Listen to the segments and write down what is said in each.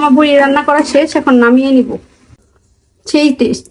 আমার বুড়ি রান্না করা শেষ এখন নামিয়ে নিব। সেই টেস্ট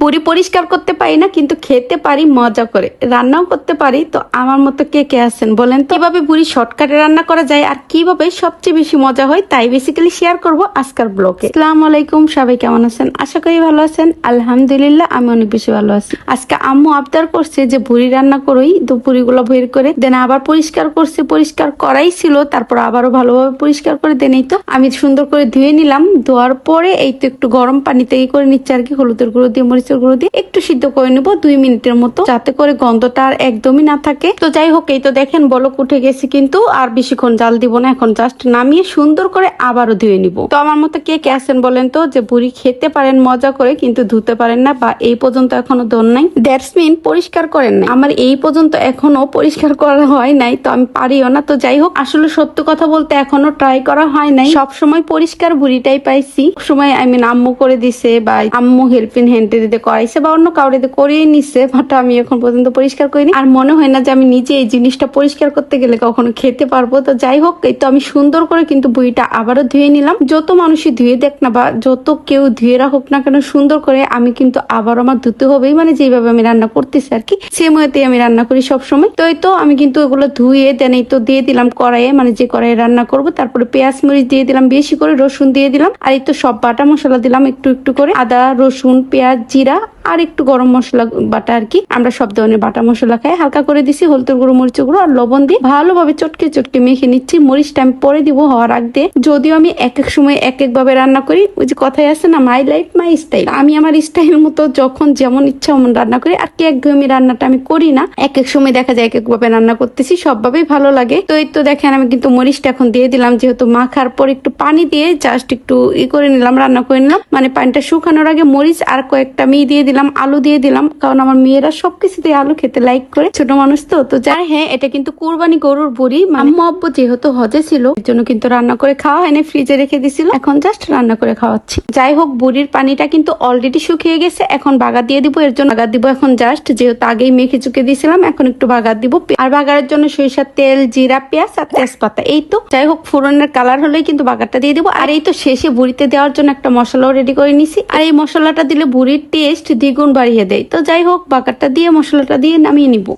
বুড়ি পরিষ্কার করতে পারি না, কিন্তু খেতে পারি, মজা করে। রান্নাও করতে পারি, তো আমার মতো কে কে আছেন বলেন তো? কীভাবে বুড়ি শর্টকাটে রান্না করা যায় আর কীভাবে সবচেয়ে বেশি মজা হয়, তাই বেসিক্যালি শেয়ার করব আজকের ব্লগে আসসালামু আলাইকুম, সবাই কেমন আছেন? আশা করি ভালো আছেন। আলহামদুলিল্লাহ, আমি অনেক বেশি ভালো আছি। আজকে আম্মু আবদার করছে যে বুড়ি রান্না করোই তো বুড়িগুলো বের করে দেন, আবার পরিষ্কার করছে, পরিষ্কার করাই ছিল, তারপর আবারও ভালোভাবে পরিষ্কার করে দেনেই তো। আমি সুন্দর করে ধুয়ে নিলাম, ধোয়ার পরে এই তো একটু গরম পানিতে করে নিচ্ছে আর কি, হলুদের গুঁড়ো দিয়ে মরিচের গুঁড়ো দিয়ে একটু সিদ্ধ করে নিব দুই মিনিটের মতো, যাতে করে গন্ধটা আর একদমই না থাকে। তো যাই হোক, এই তো দেখেন বলক উঠে গেছে কিন্তু আর বেশিক্ষণ জাল দিব না, এখন জাস্ট নামিয়ে সুন্দর করে আবারও ধুয়ে নিব। তো আমার মতো কে কে আছেন বলেন তো, যে বুড়ি খেতে পারেন, মজা করে কিন্তু ধুতে পারেন না বা এই পর্যন্ত এখনও দন নাই। দ্যাটস মিন পরিষ্কার করেন না আমার এই পর্যন্ত এখনও পরিষ্কার করা হয় নাই, তো আমি পারিও না। তো যাই হোক, আসলে সত্য কথা বলতে এখনও ট্রাই করা হয় নাই। সব সময় পরিষ্কার বুড়িটাই পাইছি। সময় আই মিন আম্মু করে দিছে বা আম্মু হেল্পিং হ্যান্ডে দিতে করাইছে বা অন্য কাউরে দিয়ে করিয়ে নিছে বাট আমি এখন পর্যন্ত পরিষ্কার করিনি। আর মনে হয় না যে আমি নিজে এই জিনিসটা পরিষ্কার করতে গেলে কখনো খেতে পারব। তো যাই হোক, এই তো আমি সুন্দর করে কিন্তু বুড়িটা আবারও ধুয়ে নিলাম। যত মানুষই ধুয়ে দেখ না বা যত কেউ ধুয়ে রাখুক না কেন, সুন্দর করে আমি কিন্তু আবার আমার ধুতে হবেই। মানে যেভাবে আমি রান্না করতেছি আর কি সেম ওয়েতে আমি রান্না করি সব সময় তো এই তো আমি কিন্তু এগুলো ধুয়ে দেন এই তো দিয়ে দিলাম কড়াইয়ে মানে যে কড়াইয়ে রান্না করব, তারপরে পেঁয়াজ মরিচ দিয়ে দিলাম, বেশি করে রসুন দিয়ে দিলাম। আর এই তো সব বাটা মশলা দিলাম একটু একটু করে। আদা, রসুন, পেঁয়াজ, জিরা আর একটু গরম মশলা বাটা আর কি। আমরা সব ধরনের বাটা মশলা খাই। হালকা করে দিছি হলুদের গুঁড়ো মরিচ গুঁড়ো আর লবণ দিয়ে ভালোভাবে চটকে চটকে মেখে নিচ্ছি। মরিচটা আমি পরে দিব হওয়ার আগ দিয়ে। যদিও আমি এক এক সময় এক এক ভাবে রান্না করি। ওই যে কথাই আছে না মাই লাইফ মাই স্টাইল আমি আমার স্টাইল মতো যখন যেমন ইচ্ছা অমন রান্না করি। আর কি একঘেয়েমি রান্নাটা আমি করি না। এক এক সময় দেখা যায় এক এক ভাবে রান্না করতেছি। সবভাবেই ভালো লাগে। তো এই তো দেখেন, আমি কিন্তু মরিচটা এখন দিয়ে দিলাম। যেহেতু মাখার পর একটু পানি দিয়ে জাস্ট একটু ই করে নিলাম, রান্না করে নিলাম। মানে পানিটা শুকানোর আগে মরিচ আর কয়েকটা মি দিয়ে দিলাম আলু দিয়ে দিলাম কারণ আমার মেয়েরা সবকিছুতে আলু খেতে লাইক করে ছোট মানুষ তো। তো যাই হ্যাঁ এটা কিন্তু কুরবানি গরুর বুড়ি আম্মু আব্বু যেহেতু হজে ছিল এর জন্য কিন্তু রান্না করে খাওয়া হয়নি ফ্রিজে রেখে দিছিল। এখন জাস্ট রান্না করে খাওয়াচ্ছি। যাই হোক বুড়ির পানিটা কিন্তু অলরেডি শুকিয়ে গেছে এখন বাগা দিয়ে দিব এর জন্য বাগা দিব এখন জাস্ট যেহেতু আগেই মেখে চুকে দিয়েছিলাম এখন একটু বাগার দিব। আর বাগারের জন্য সরিষার তেল জিরা পেঁয়াজ আর তেজপাতা এই তো। যাই হোক ফোড়নের কালার হলেই কিন্তু বাগারটা দিয়ে দিব। আর এই তো শেষে বুড়িতে দেওয়ার জন্য একটা মশলাও রেডি করে নিছি। আর এই মশলাটা দিলে বুড়ির টেস্ট দ্বিগুণ বাড়িয়ে দেয়। তো যাই হোক বাকারটা দিয়ে মশলাটা দিয়ে নামিয়ে নিব।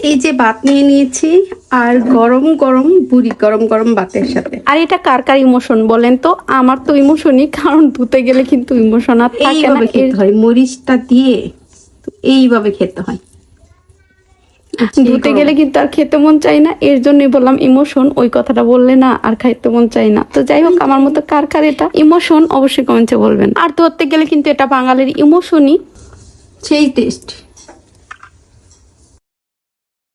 এই যে ভাত নিয়ে নিয়েছি আর গরম গরম বুড়ি গরম গরম ভাতের সাথে। আর এটা কার কার ইমোশন বলেন তো? আমার তো ইমোশনই কারণ ধুতে গেলে কিন্তু ইমোশন আর থাকে না। এইভাবে খেতে হয় মরিচটা দিয়ে এইভাবে খেতে হয়। ধুতে গেলে কিন্তু আর খেতে মন চাই না এর জন্য বললাম ইমোশন ওই কথাটা বললে না আর খাইতে মন চাই না। তো যাই হোক আমার মতো কার কার এটা? ইমোশন অবশ্যই কমেন্টে বলবেন। আর ধরতে গেলে কিন্তু এটা বাঙালির ইমোশনই সেই টেস্ট